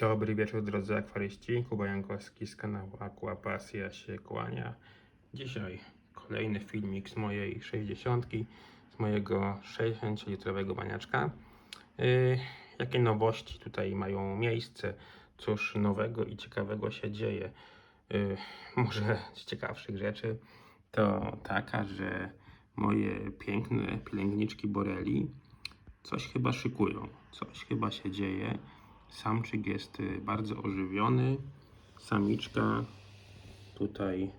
Dobry wieczór drodzy akwaryści. Kuba Jankowski z kanału Aqua Pasja się kłania. Dzisiaj kolejny filmik z mojej 60, z mojego 60-litrowego baniaczka. Yy, jakie nowości tutaj mają miejsce? Cóż nowego i ciekawego się dzieje? Yy, może z ciekawszych rzeczy to taka, że moje piękne pielęgniczki Boreli coś chyba szykują, coś chyba się dzieje. Samczyk jest y, bardzo ożywiony. Samiczka tutaj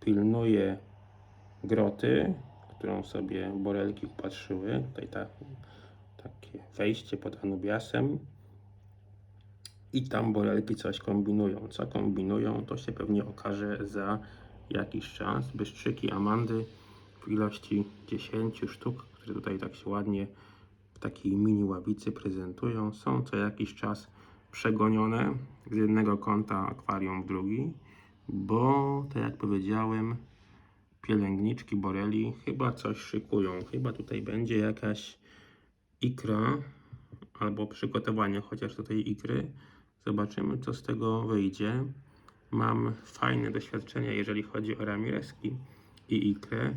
pilnuje groty, którą sobie borelki upatrzyły. Tutaj ta, takie wejście pod Anubiasem. I tam borelki coś kombinują. Co kombinują, to się pewnie okaże za jakiś czas. Bystrzyki Amandy w ilości 10 sztuk, które tutaj tak się ładnie takiej mini ławicy prezentują, są co jakiś czas przegonione z jednego kąta akwarium w drugi, bo tak jak powiedziałem, pielęgniczki Boreli chyba coś szykują. Chyba tutaj będzie jakaś ikra albo przygotowanie chociaż do tej ikry. Zobaczymy, co z tego wyjdzie. Mam fajne doświadczenia, jeżeli chodzi o ramireski i ikrę.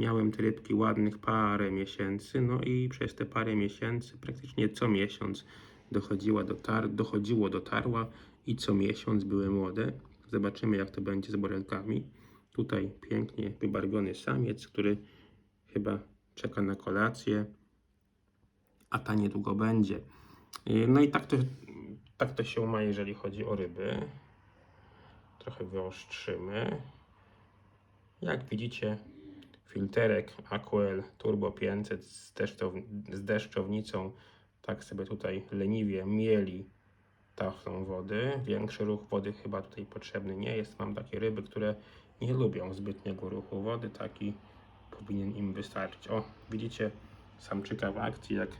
Miałem te rybki ładnych parę miesięcy, no i przez te parę miesięcy praktycznie co miesiąc dochodziła do tar dochodziło do tarła i co miesiąc były młode. Zobaczymy jak to będzie z borelkami. Tutaj pięknie wybarwiony samiec, który chyba czeka na kolację, a ta niedługo będzie. Yy, No i tak to, tak to się ma, jeżeli chodzi o ryby. Trochę wyostrzymy. Jak widzicie, filterek Aquel Turbo 500 z, deszczow- z deszczownicą tak sobie tutaj leniwie mieli taflą wody. Większy ruch wody chyba tutaj potrzebny nie jest. Mam takie ryby, które nie lubią zbytniego ruchu wody. Taki powinien im wystarczyć. O, widzicie samczyka w akcji, jak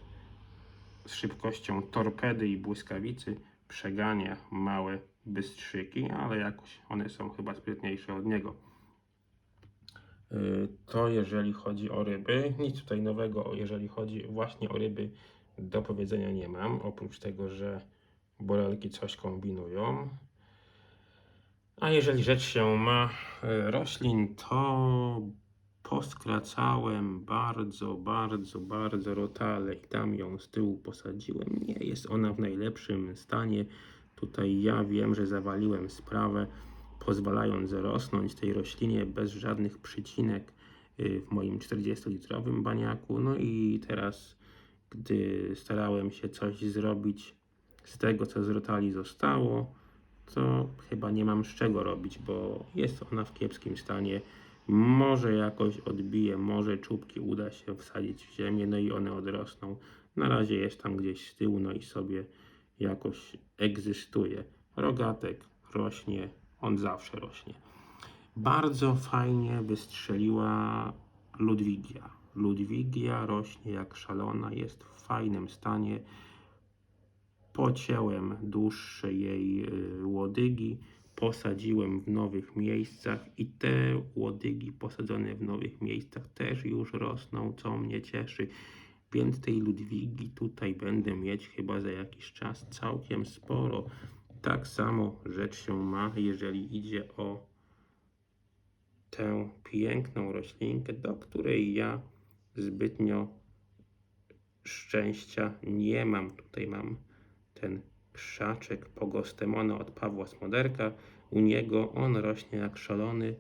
z szybkością torpedy i błyskawicy przegania małe bystrzyki, ale jakoś one są chyba sprytniejsze od niego. Y, To jeżeli chodzi o ryby, nic tutaj nowego, jeżeli chodzi właśnie o ryby, do powiedzenia nie mam, oprócz tego, że borelki coś kombinują. A jeżeli rzecz się ma y, roślin, to poskracałem bardzo, bardzo, bardzo rotale i tam ją z tyłu posadziłem. Nie jest ona w najlepszym stanie. Tutaj ja wiem, że zawaliłem sprawę, pozwalając rosnąć tej roślinie bez żadnych przycinek y, w moim 40-litrowym baniaku. No i teraz, gdy starałem się coś zrobić z tego, co z rotali zostało, to chyba nie mam z czego robić, bo jest ona w kiepskim stanie. Może jakoś odbije, może czubki uda się wsadzić w ziemię, no i one odrosną. Na razie jest tam gdzieś z tyłu, no i sobie jakoś egzystuje. Rogatek rośnie, on zawsze rośnie. Bardzo fajnie wystrzeliła Ludwigia. Ludwigia rośnie jak szalona, jest w fajnym stanie. Pocięłem dłuższe jej y, łodygi, posadziłem w nowych miejscach i te łodygi posadzone w nowych miejscach też już rosną, co mnie cieszy. Więc tej Ludwigi tutaj będę mieć chyba za jakiś czas całkiem sporo. Tak samo rzecz się ma, jeżeli idzie o tę piękną roślinkę, do której ja zbytnio szczęścia nie mam. Tutaj mam ten krzaczek Pogostemona od Pawła Smoderka. U niego on rośnie jak szalony.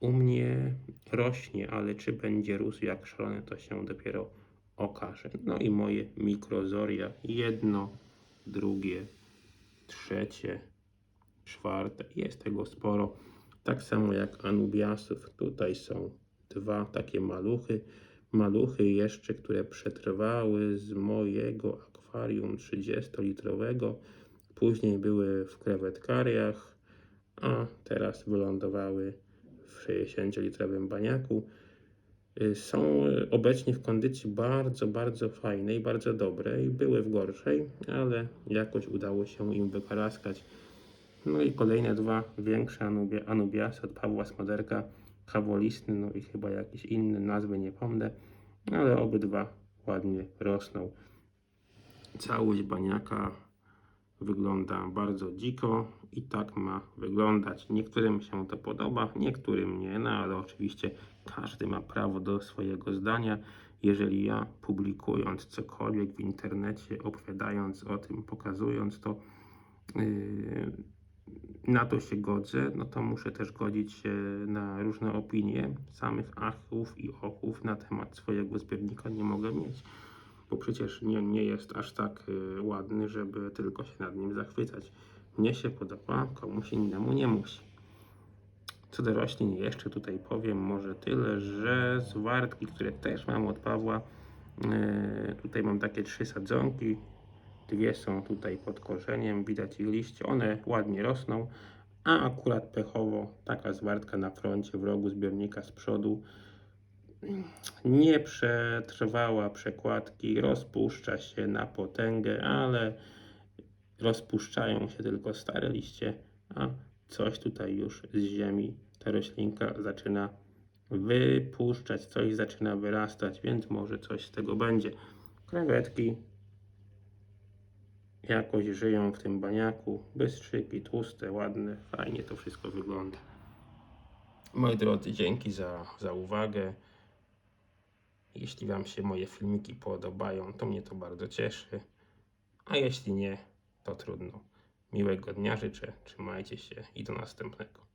U mnie rośnie, ale czy będzie rósł jak szalony, to się dopiero okaże. No i moje mikrozoria. Jedno, drugie, trzecie, czwarte. Jest tego sporo. Tak samo jak Anubiasów. Tutaj są dwa takie maluchy. Maluchy jeszcze, które przetrwały z mojego akwarium 30-litrowego. Później były w krewetkariach, a teraz wylądowały w 60-litrowym baniaku. Y, Są y, obecnie w kondycji bardzo, bardzo fajnej, bardzo dobrej. Były w gorszej, ale jakoś udało się im wykaraskać. No i kolejne dwa większe Anubia, Anubiasy od Pawła Smoderka, Kawolistny, no i chyba jakieś inne nazwy nie pomnę, ale obydwa ładnie rosną. Całość baniaka wygląda bardzo dziko i tak ma wyglądać. Niektórym się to podoba, niektórym nie, no ale oczywiście każdy ma prawo do swojego zdania. Jeżeli ja publikując cokolwiek w internecie, opowiadając o tym, pokazując to, yy, na to się godzę, no to muszę też godzić się na różne opinie. Samych achów i ochów na temat swojego zbiornika nie mogę mieć, bo przecież nie, nie jest aż tak y, ładny, żeby tylko się nad nim zachwycać. Mnie się podoba, komuś innemu nie musi. Co do roślin, jeszcze tutaj powiem może tyle, że z wartki, które też mam od Pawła, yy, tutaj mam takie trzy sadzonki. Dwie są tutaj pod korzeniem, widać ich liście, one ładnie rosną, a akurat pechowo taka zwartka na froncie w rogu zbiornika z przodu nie przetrwała przekładki, rozpuszcza się na potęgę, ale rozpuszczają się tylko stare liście, a coś tutaj już z ziemi ta roślinka zaczyna wypuszczać, coś zaczyna wyrastać, więc może coś z tego będzie. Krewetki jakoś żyją w tym baniaku, bystrzyki, tłuste, ładne, fajnie to wszystko wygląda. Moi drodzy, dzięki za, za uwagę. Jeśli Wam się moje filmiki podobają, to mnie to bardzo cieszy. A jeśli nie, to trudno. Miłego dnia życzę, trzymajcie się i do następnego.